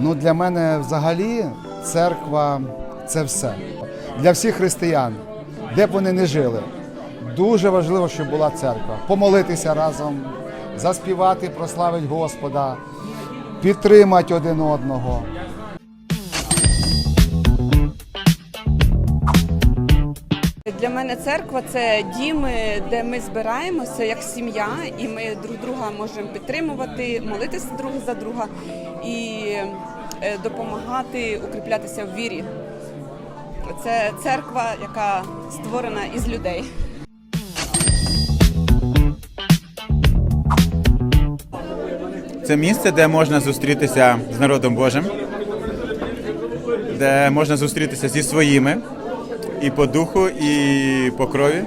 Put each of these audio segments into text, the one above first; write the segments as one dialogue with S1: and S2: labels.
S1: Ну, для мене взагалі церква це все. Для всіх християн, де б вони не жили. Дуже важливо, щоб була церква. Помолитися разом, заспівати, прославити Господа, підтримати один одного.
S2: Для мене церква це дім, де ми збираємося як сім'я, і ми друг друга можемо підтримувати, молитися друг за друга і допомагати укріплятися в вірі. Це церква, яка створена із людей.
S3: Це місце, де можна зустрітися з народом Божим, де можна зустрітися зі своїми і по духу, і по крові.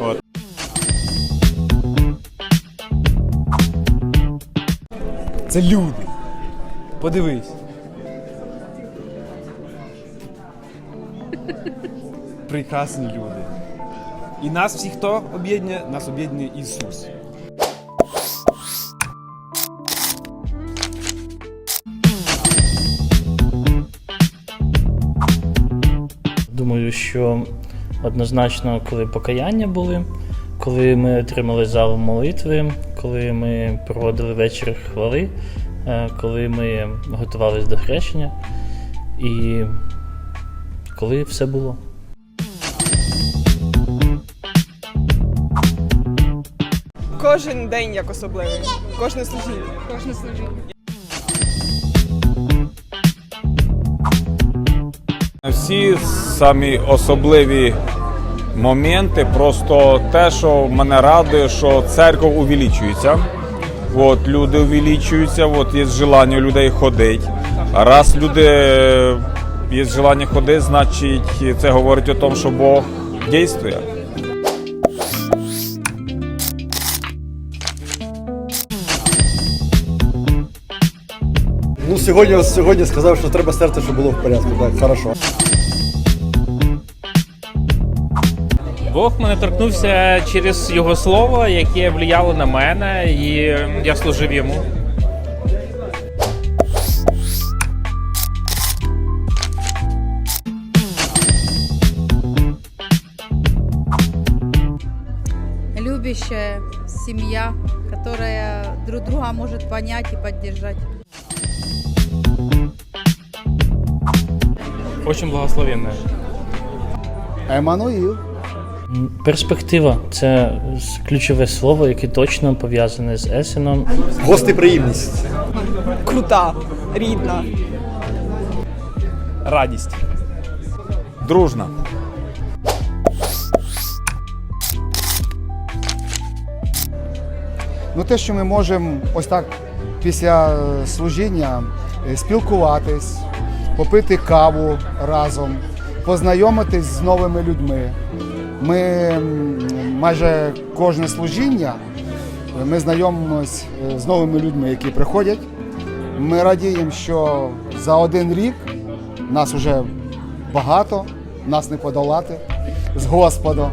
S3: От.
S4: Це люди. Подивись. Прекрасні люди. І нас всіх хто об'єднує? Нас об'єднує Ісус.
S5: Думаю, що однозначно, коли покаяння були, коли ми отримали залу молитви, коли ми проводили вечір хвали, е, коли ми готувалися до хрещення і коли все було.
S2: Кожен день як особливий, кожне служіння. Кожне служіння.
S6: Всі самі особливі моменти, просто те, що мене радує, що церква увеличується. От, люди увеличуються, от є желання людей ходити. Раз люди е, є желання ходити, значить це говорить о тому, що Бог дійствує.
S7: Ну, сьогодні, сьогодні сказав, що треба серце, щоб було в порядку. Так, хорошо.
S8: Бог мене торкнувся через його слово, яке влияло на мене, і я служив йому.
S9: любящая семья, которая друг друга может понять и поддержать.
S8: Очень благословенне.
S1: Еммануїл.
S5: Перспектива це ключове слово, яке точно пов'язане з Есеном.
S7: Гостеприємність.
S2: Крута, рідна.
S4: Радість.
S6: Дружна.
S1: Ну, те, що ми можемо ось так після е, служіння е, спілкуватись, попити каву разом, познайомитись з новими людьми. Ми майже кожне служіння е, ми знайомимось е, з новими людьми, які приходять. Ми радіємо, що за один рік нас вже багато, нас не подолати з Господом.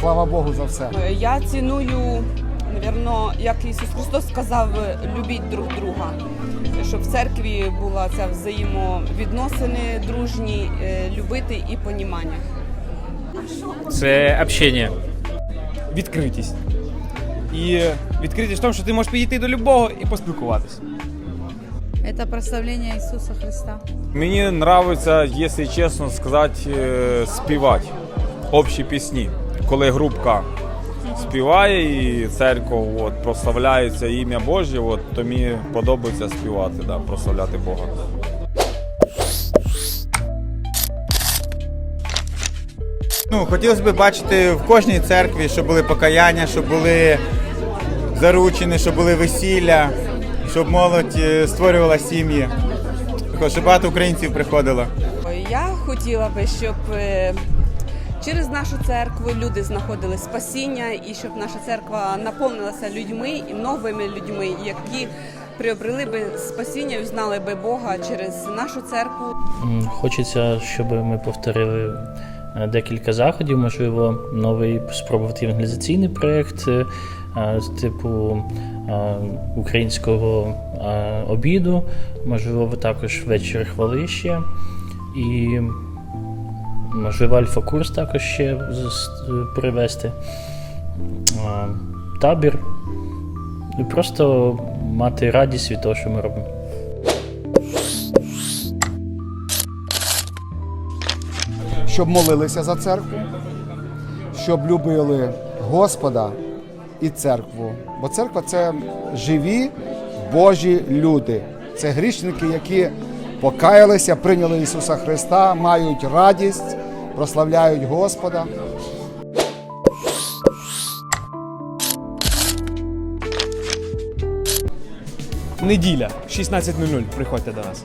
S1: Слава Богу за все.
S2: Е, Я ціную, напевно, як Ісус Христос сказав, любіть друг друга. Щоб в церкві була ця взаємовідносини дружні, любити і понімання.
S8: Це общення.
S4: Відкритість. І відкритість в тому, що ти можеш підійти до любого і поспілкуватися.
S9: Это прославление Иисуса Христа.
S6: Мені подобається, якщо чесно сказати, е, співати общі пісні. Коли групка співає і церква от, прославляється ім'я Божє, от, то мені подобається співати, да, прославляти Бога.
S3: Ну, хотілося б бачити в кожній церкві, щоб були покаяння, щоб були заручені, щоб були весілля, щоб молодь е, створювала сім'ї. Щоб багато українців приходило.
S2: Я хотіла би, щоб е, через нашу церкву люди знаходили спасіння і щоб наша церква наповнилася людьми і новими людьми, які приобрели би спасіння і знали би Бога через нашу церкву.
S5: Хочеться, щоб ми повторили декілька заходів, можливо, новий спробувати евангелізаційний проєкт е, е, типу е, українського е, обіду, можливо, також вечір хвали ще. І можливо, альфа-курс також ще привести. Табір. Просто мати радість від того, що ми робимо.
S1: Щоб молилися за церкву, щоб любили Господа і церкву. Бо церква це живі Божі люди. Це грішники, які покаялися, прийняли Ісуса Христа, мають радість, прославляють Господа.
S4: Неділя, 16.00. Приходьте до нас.